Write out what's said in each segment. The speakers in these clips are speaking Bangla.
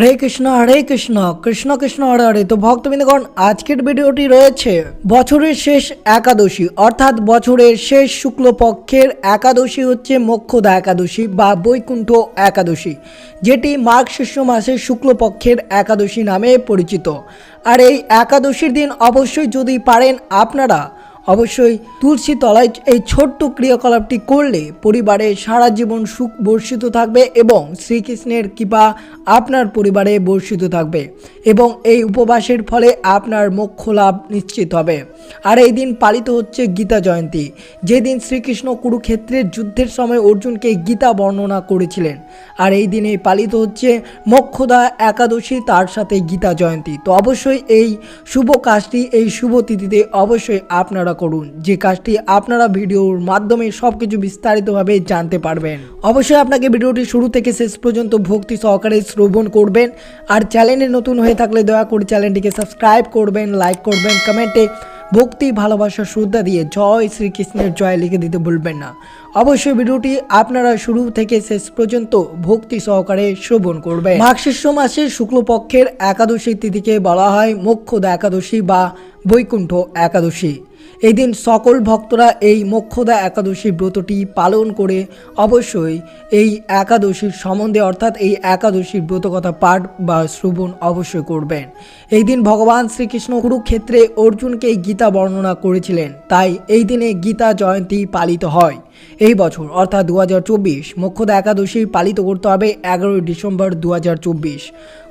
হরে কৃষ্ণ হরে কৃষ্ণ কৃষ্ণ কৃষ্ণ, হরে হরে। তো ভক্তবৃন্দগণ আজকের ভিডিওটি রয়েছে বছরের শেষ একাদশী, অর্থাৎ বছরের শেষ শুক্লপক্ষের একাদশী হচ্ছে মোক্ষদা একাদশী বা বৈকুণ্ঠ একাদশী, যেটি মাঘ শিষ্য মাসের শুক্লপক্ষের একাদশী নামে পরিচিত। আর এই একাদশীর দিন অবশ্যই যদি পারেন আপনারা অবশ্যই তুলসী তলায় এই ছোট্ট ক্রিয়াকলাপটি করলে পরিবারে সারা জীবন সুখ বর্ষিত থাকবে এবং শ্রীকৃষ্ণের কৃপা আপনার পরিবারে বর্ষিত থাকবে এবং এই উপবাসের ফলে আপনার মোক্ষ লাভ নিশ্চিত হবে। আর এই দিন পালিত হচ্ছে গীতা জয়ন্তী। যেদিন শ্রীকৃষ্ণ কুরুক্ষেত্রের যুদ্ধের সময় অর্জুনকে গীতা বর্ণনা করেছিলেন। আর এই দিনে পালিত হচ্ছে মোক্ষদা একাদশী, তার সাথে গীতা জয়ন্তী। তো অবশ্যই এই শুভ কাজটি, এই শুভ তিথিতে অবশ্যই আপনারা করুন, যে কাজটি আপনারা ভিডিওর মাধ্যমে সব কিছু বিস্তারিতভাবে জানতে পারবেন। অবশ্যই আপনাকে ভিডিওটি শুরু থেকে শেষ পর্যন্ত ভক্তি সহকারে শ্রবণ করবেন, আর চ্যানেলে নতুন হয়ে থাকলে দয়া করে চ্যানেলটিকে সাবস্ক্রাইব করবেন, লাইক করবেন, কমেন্টে ভক্তি, ভালোবাসা, শ্রদ্ধা দিয়ে জয় শ্রীকৃষ্ণের জয় লিখে দিতে ভুলবেন না। অবশ্যই ভিডিওটি আপনারা শুরু থেকে শেষ পর্যন্ত ভক্তি সহকারে শ্রবণ করবেন। মাঘ শিষ্য মাসের শুক্লপক্ষের একাদশী তিথিকে বলা হয় মোক্ষদা একাদশী বা বৈকুণ্ঠ একাদশী। এই দিন সকল ভক্তরা এই মোক্ষদা একাদশী ব্রতটি পালন করে অবশ্যই এই একাদশীর সম্বন্ধে, অর্থাৎ এই একাদশীর ব্রতকথা পাঠ বা শ্রবণ অবশ্যই করবেন। এই দিন ভগবান শ্রীকৃষ্ণ কুরুক্ষেত্রে অর্জুনকে গীতা বর্ণনা করেছিলেন। তাই এই দিনে গীতা জয়ন্তী পালিত হয়। এই বছর, অর্থাৎ দু হাজার চব্বিশ, মোক্ষদা একাদশী পালিত করতে হবে এগারোই ডিসেম্বর দু হাজার চব্বিশ।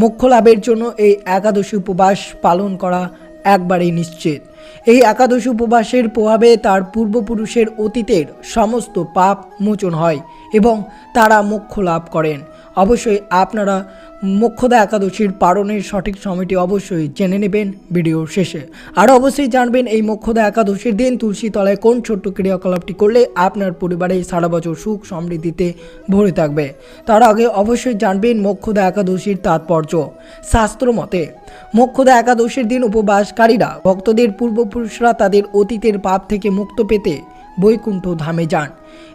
মোক্ষ লাভের জন্য এই একাদশী উপবাস পালন করা একবারেই নিশ্চিত। এই একাদশ উপবাসের প্রভাবে তার পূর্বপুরুষের অতীতের সমস্ত পাপ মোচন হয় এবং তারা মোক্ষ লাভ করেন। অবশ্যই আপনারা মোক্ষদা একাদশীর পালনের সঠিক সময়টি অবশ্যই জেনে নেবেন ভিডিওর শেষে। আর অবশ্যই জানবেন এই মোক্ষদা একাদশীর দিন তুলসী তলায় কোন ছোট্ট ক্রিয়াকলাপটি করলে আপনার পরিবারে সারা বছর সুখ সমৃদ্ধিতে ভরে থাকবে। তার আগে অবশ্যই জানবেন মোক্ষদা একাদশীর তাৎপর্য। শাস্ত্র মতে মোক্ষদা একাদশীর দিন উপবাসকারীরা ভক্তদের পূর্বপুরুষরা তাদের অতীতের পাপ থেকে মুক্ত পেতে বৈকুণ্ঠ ধামে যান।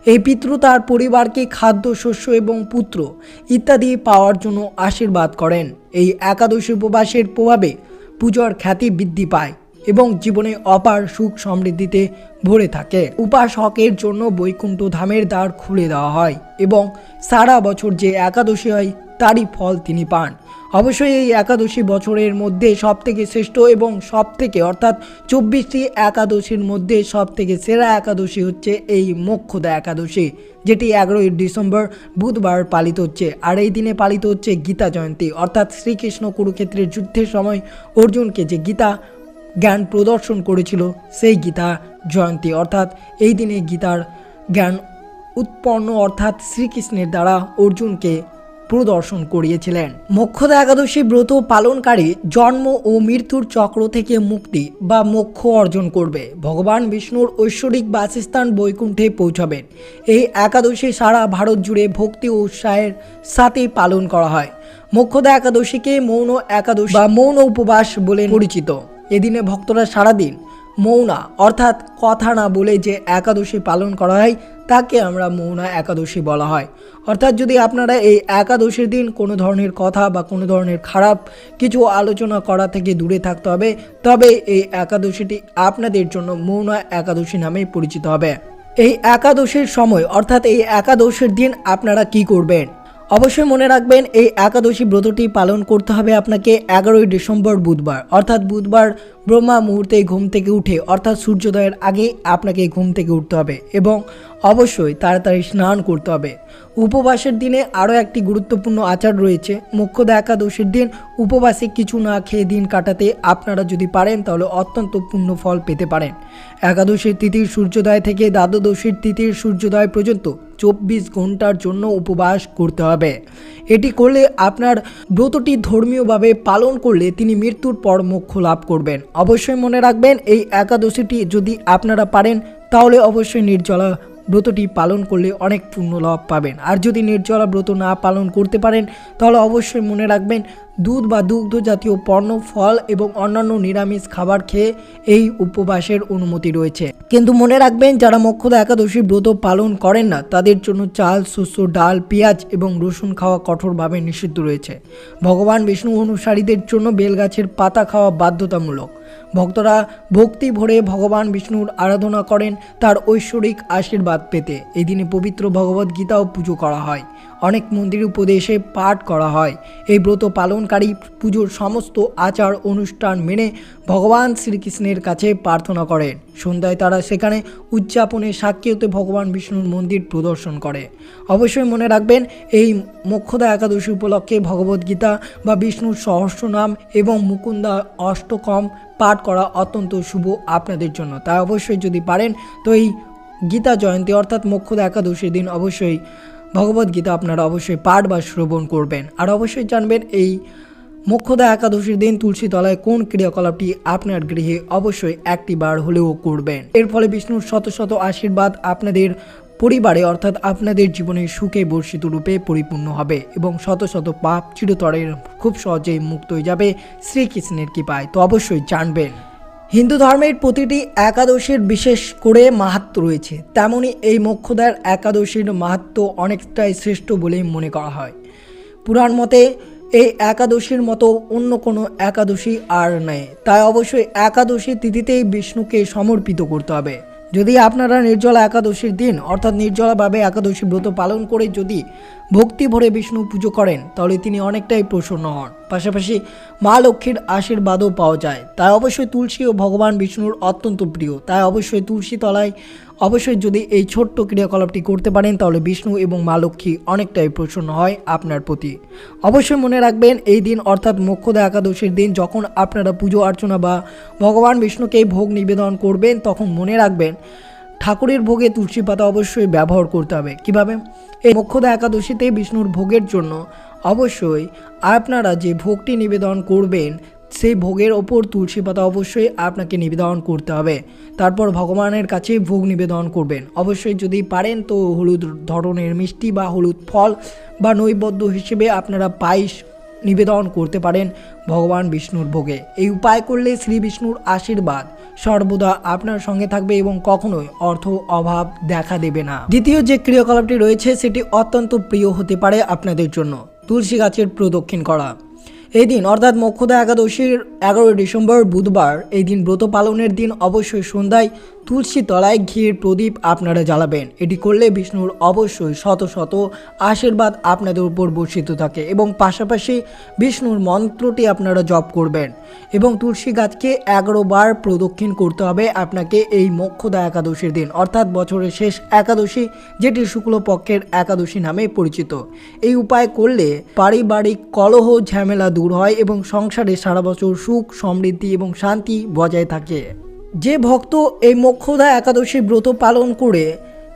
এই পিতৃ তার পরিবারকে খাদ্য, শস্য এবং পুত্র ইত্যাদি পাওয়ার জন্য আশীর্বাদ করেন। এই একাদশী উপবাসের প্রভাবে পুজোর খ্যাতি বৃদ্ধি পায় এবং জীবনে অপার সুখ সমৃদ্ধিতে ভরে থাকে। উপাসকের জন্য বৈকুণ্ঠ ধামের দ্বার খুলে দেওয়া হয় এবং সারা বছর যে একাদশী হয়, তারই ফল তিনি পান। অবশ্যই এই একাদশী বছরের মধ্যে সব থেকে শ্রেষ্ঠ এবং সব থেকে অর্থাৎ চব্বিশটি একাদশীর মধ্যে সব থেকে সেরা একাদশী হচ্ছে এই মোক্ষদা একাদশী, যেটি এগারোই ডিসেম্বর বুধবার পালিত হচ্ছে। আর এই দিনে পালিত হচ্ছে গীতা জয়ন্তী, অর্থাৎ শ্রীকৃষ্ণ কুরুক্ষেত্রের যুদ্ধের সময় অর্জুনকে যে গীতা জ্ঞান প্রদর্শন করেছিল, সেই গীতা জয়ন্তী, অর্থাৎ এই দিনে গীতার জ্ঞান উৎপন্ন, অর্থাৎ শ্রীকৃষ্ণের দ্বারা অর্জুনকে প্রদর্শন করিয়েছিলেন। মোক্ষদা একাদশী ব্রত পালনকারী জন্ম ও মৃত্যুর চক্র থেকে মুক্তি বা মোক্ষ অর্জন করবে। ভগবান বিষ্ণুর ঐশ্বরিক বাসস্থান বৈকুণ্ঠে পৌঁছাবেন। এই একাদশী সারা ভারত জুড়ে ভক্তি ও উৎসাহের সাথে পালন করা হয়। মোক্ষদা একাদশীকে মৌন একাদশী বা মৌন উপবাস বলে পরিচিত। এদিনে ভক্তরা সারাদিন মৌনা, অর্থাৎ কথা না বলে যে একাদশী পালন করা হয়, তাকে আমরা মৌনা একাদশী বলা হয়। অর্থাৎ যদি আপনারা এই একাদশীর দিন কোনো ধরনের কথা বা কোনো ধরনের খারাপ কিছু আলোচনা করা থেকে দূরে থাকতে হবে, তবে এই একাদশীটি আপনাদের জন্য মৌনা একাদশী নামে পরিচিত হবে। এই একাদশীর সময়, অর্থাৎ এই একাদশীর দিন আপনারা কি করবেন? অবশ্যই মনে রাখবেন, এই একাদশী ব্রতটি পালন করতে হবে আপনাকে এগারোই ডিসেম্বর বুধবার। অর্থাৎ বুধবার ব্রহ্মা মুহূর্তে ঘুম থেকে উঠে, অর্থাৎ সূর্যোদয়ের আগে আপনাকে ঘুম থেকে উঠতে হবে এবং অবশ্যই তাড়াতাড়ি স্নান করতে হবে। উপবাসের দিনে আরও একটি গুরুত্বপূর্ণ আচার রয়েছে। মোক্ষদা একাদশীর দিন উপবাসে কিছু না খেয়ে দিন কাটাতে আপনারা যদি পারেন, তাহলে অত্যন্ত পূর্ণ ফল পেতে পারেন। একাদশীর তিথির সূর্যোদয় থেকে দ্বাদশীর তিথির সূর্যোদয় পর্যন্ত চব্বিশ ঘণ্টার জন্য উপবাস করতে হবে। এটি করলে আপনার ব্রতটি ধর্মীয়ভাবে পালন করলে তিনি মৃত্যুর পর মোক্ষ লাভ করবেন। অবশ্যই মনে রাখবেন, এই একাদশীটি যদি আপনারা পারেন, তাহলে অবশ্যই নির্জলা ব্রতটি পালন করলে অনেক পূর্ণ লাভ পাবেন। আর যদি নির্জলা ব্রত না পালন করতে পারেন, তাহলে অবশ্যই মনে রাখবেন, দুধ বা দুগ্ধ জাতীয় পণ্য, ফল এবং অন্যান্য নিরামিষ খাবার খেয়ে এই উপবাসের অনুমতি রয়েছে। কিন্তু মনে রাখবেন, যারা মোক্ষদা একাদশী ব্রত পালন করেন না, তাদের জন্য চাল, শস্য, ডাল, পেঁয়াজ এবং রসুন খাওয়া কঠোরভাবে নিষিদ্ধ রয়েছে। ভগবান বিষ্ণু অনুসারীদের জন্য বেলগাছের পাতা খাওয়া বাধ্যতামূলক। ভক্তরা ভক্তি ভরে ভগবান বিষ্ণুর আরাধনা করেন, তার ঐশ্বরিক আশীর্বাদ পেতে। এই দিনে পবিত্র ভগবদ গীতাও পুজো করা হয়। অনেক মন্দির উপদেশে পাঠ করা হয়। এই ব্রত পালনকারী পুজোর সমস্ত আচার অনুষ্ঠান মেনে ভগবান শ্রীকৃষ্ণের কাছে প্রার্থনা করেন। সন্ধ্যায় তারা সেখানে উদযাপনে সাক্ষী হতে ভগবান বিষ্ণুর মন্দির প্রদর্শন করে। অবশ্যই মনে রাখবেন, এই মোক্ষদা একাদশী উপলক্ষে ভগবদ্গীতা বা বিষ্ণুর সহস্র নাম এবং মুকুন্দা অষ্টকম পাঠ করা অত্যন্ত শুভ আপনাদের জন্য। তাই অবশ্যই যদি পারেন, তো এই গীতা জয়ন্তী অর্থাৎ মোক্ষদা একাদশীর দিন অবশ্যই ভগবদ্গীতা আপনারা অবশ্যই পাঠ বা শ্রবণ করবেন। আর অবশ্যই জানবেন এই মোক্ষদা একাদশীর দিন তুলসী তলায় কোন ক্রিয়াকলাপটি আপনার গৃহে অবশ্যই একটি বার হলেও করবেন। এর ফলে বিষ্ণুর শত শত আশীর্বাদ আপনাদের পরিবারে, অর্থাৎ আপনাদের জীবনে সুখে বর্ষিত রূপে পরিপূর্ণ হবে এবং শত শত পাপ চিরতরের খুব সহজেই মুক্ত হয়ে যাবে শ্রীকৃষ্ণের কৃপায়। তো অবশ্যই জানবেন, হিন্দু ধর্মের প্রতিটি একাদশীর বিশেষ করে মাহাত্ম রয়েছে। তেমনি এই মোক্ষদার একাদশীর মাহাত্ম অনেকটাই শ্রেষ্ঠ বলেই মনে করা হয়। পুরাণ মতে এই একাদশীর মতো অন্য কোনো একাদশী আর নেই তাই অবশ্যই একাদশী তিথিতেই বিষ্ণুকে সমর্পিত করতে হবে। যদি আপনারা নির্জলা একাদশীর দিন অর্থাৎ নির্জলাভাবে একাদশী ব্রত পালন করে যদি ভক্তি ভরে বিষ্ণু পুজো করেন, তাহলে তিনি অনেকটাই প্রসন্ন হন। পাশাপাশি মা লক্ষ্মীর আশীর্বাদও পাওয়া যায়। তাই অবশ্যই তুলসী ও ভগবান বিষ্ণুর অত্যন্ত প্রিয়। তাই অবশ্যই তুলসী তলায় অবশ্যই যদি এই ছোট্ট ক্রিয়াকলাপটি করতে পারেন, তাহলে বিষ্ণু এবং মা লক্ষ্মী অনেকটাই প্রসন্ন হয় আপনার প্রতি। অবশ্যই মনে রাখবেন, এই দিন অর্থাৎ মোক্ষদা একাদশীর দিন যখন আপনারা পুজো অর্চনা বা ভগবান বিষ্ণুকে ভোগ নিবেদন করবেন, তখন মনে রাখবেন ঠাকুরের ভোগে তুলসী পাতা অবশ্যই ব্যবহার করতে হবে। কীভাবে? এই মোক্ষদা একাদশীতে বিষ্ণুর ভোগের জন্য অবশ্যই আপনারা যে ভোগটি নিবেদন করবেন, সেই ভোগের ওপর তুলসী পাতা অবশ্যই আপনাকে নিবেদন করতে হবে। তারপর ভগবানের কাছে ভোগ নিবেদন করবেন। অবশ্যই যদি পারেন তো হলুদ ধরনের মিষ্টি বা হলুদ ফল বা নৈবদ্য হিসেবে আপনারা পায়েস নিবেদন করতে পারেন ভগবান বিষ্ণুর ভোগে। এই উপায় করলে শ্রী বিষ্ণুর আশীর্বাদ সর্বদা আপনার সঙ্গে থাকবে এবং কখনোই অর্থ অভাব দেখা দেবে না। দ্বিতীয় যে ক্রিয়াকলাপটি রয়েছে, সেটি অত্যন্ত প্রিয় হতে পারে আপনাদের জন্য। তুলসী গাছের প্রদক্ষিণ করা। এই দিন অর্থাৎ মোক্ষদা একাদশীর এগারোই ডিসেম্বর বুধবার, এই দিন ব্রত পালনের দিন অবশ্যই সন্ধ্যায় তুলসী তলায় ঘির প্রদীপ আপনারা জ্বালাবেন। এটি করলে বিষ্ণুর অবশ্যই শত শত আশীর্বাদ আপনাদের উপর বর্ষিত থাকে এবং পাশাপাশি বিষ্ণুর মন্ত্রটি আপনারা জপ করবেন এবং তুলসী গাছকে এগারো বার প্রদক্ষিণ করতে হবে আপনাকে এই মোক্ষদা একাদশীর দিন, অর্থাৎ বছরের শেষ একাদশী, যেটি শুক্লপক্ষের একাদশী নামে পরিচিত। এই উপায় করলে পারিবারিক কলহ, ঝামেলা দূর হয় এবং সংসারে সারা বছর সুখ, সমৃদ্ধি এবং শান্তি বজায় থাকে। যে ভক্ত এই মোক্ষদা একাদশী ব্রত পালন করে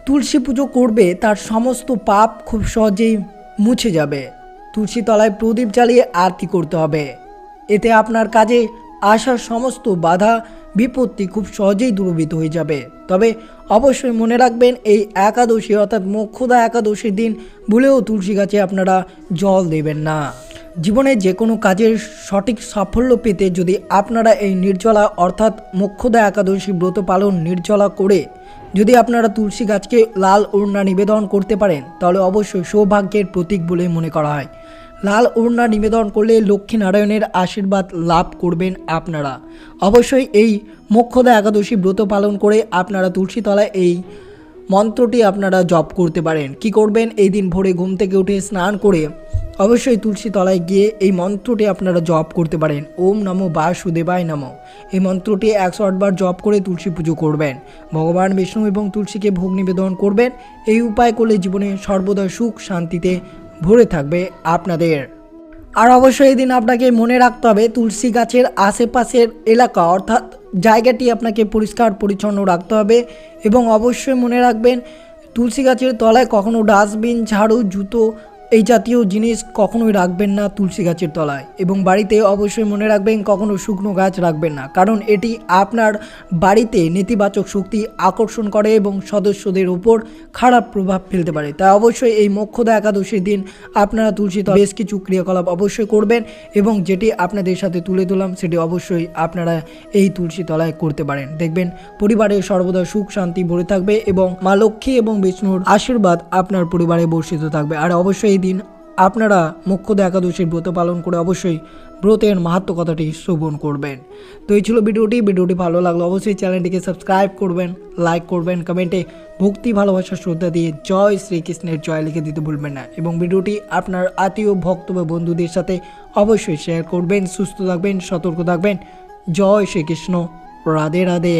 তুলসী পুজো করবে, তার সমস্ত পাপ খুব সহজেই মুছে যাবে। তুলসী তলায় প্রদীপ জ্বালিয়ে আরতি করতে হবে। এতে আপনার কাজে আসার সমস্ত বাধা বিপত্তি খুব সহজেই দূরীভূত হয়ে যাবে। তবে অবশ্যই মনে রাখবেন, এই একাদশী অর্থাৎ মোক্ষদা একাদশীর দিন ভুলেও তুলসী গাছে আপনারা জল দেবেন না। জীবনে যে কোনো কাজের সঠিক সাফল্য পেতে যদি আপনারা এই নির্জলা অর্থাৎ মোক্ষদা একাদশী ব্রত পালন নির্জলা করে যদি আপনারা তুলসী গাছকে লাল ওড়না নিবেদন করতে পারেন, তাহলে অবশ্যই সৌভাগ্যের প্রতীক বলে মনে করা হয়। লাল ওড়না নিবেদন করলে লক্ষ্মীনারায়ণের আশীর্বাদ লাভ করবেন আপনারা। অবশ্যই এই মোক্ষদা একাদশী ব্রত পালন করে আপনারা তুলসীতলায় এই মন্ত্রটি আপনারা জপ করতে পারেন। কি করবেন? এই দিন ভোরে ঘুম থেকে উঠে স্নান করে অবশ্যই তুলসী তলায় গিয়ে এই মন্ত্রটি আপনারা জপ করতে পারেন। ওম নমো বাসুদেবায় নমো। এই মন্ত্রটি একশো আটবার জপ করে তুলসী পুজো করবেন। ভগবান বিষ্ণু এবং তুলসীকে ভোগ নিবেদন করবেন। এই উপায় করলে জীবনে সর্বদা সুখ শান্তিতে ভরে থাকবে আপনাদের। আর অবশ্যই এদিন দিন আপনাকে মনে রাখতে হবে, তুলসী গাছের আশেপাশের এলাকা অর্থাৎ জায়গাটি আপনাকে পরিষ্কার পরিচ্ছন্ন রাখতে হবে এবং অবশ্যই মনে রাখবেন, তুলসী গাছের তলায় কখনো ডাস্টবিন, ঝাড়ু, জুতো এই জাতীয় জিনিস কখনোই রাখবেন না তুলসী গাছের তলায় এবং বাড়িতে অবশ্যই মনে রাখবেন কখনো শুকনো গাছ রাখবেন না। কারণ এটি আপনার বাড়িতে নেতিবাচক শক্তি আকর্ষণ করে এবং সদস্যদের উপর খারাপ প্রভাব ফেলতে পারে। তাই অবশ্যই এই মোক্ষদা একাদশীর দিন আপনারা তুলসী বেশ কিছু ক্রিয়াকলাপ অবশ্যই করবেন এবং যেটি আপনাদের সাথে তুলে ধরলাম সেটি অবশ্যই আপনারা এই তুলসী তলায় করতে পারেন। দেখবেন পরিবারে সর্বদা সুখ, শান্তি ভরে থাকবে এবং মা লক্ষ্মী এবং বিষ্ণুর আশীর্বাদ আপনার পরিবারে বর্ষিত থাকবে। আর অবশ্যই দিন আপনারা মোক্ষদা একাদশীর ব্রত পালন করে অবশ্যই ব্রতের মাহাত্ম কথাটি শ্রবণ করবেন। তো এই ছিল ভিডিওটি। ভিডিওটি ভালো লাগল অবশ্যই চ্যানেলটিকে সাবস্ক্রাইব করবেন, লাইক করবেন, কমেন্টে ভক্তি, ভালোবাসা, শ্রদ্ধা দিয়ে জয় শ্রীকৃষ্ণের জয় লিখে দিতে ভুলবেন না। এবং ভিডিওটি আপনার আত্মীয়, ভক্ত বা বন্ধুদের সাথে অবশ্যই শেয়ার করবেন, সুস্থ থাকবেন, সতর্ক থাকবেন। জয় শ্রীকৃষ্ণ। রাধে রাধে।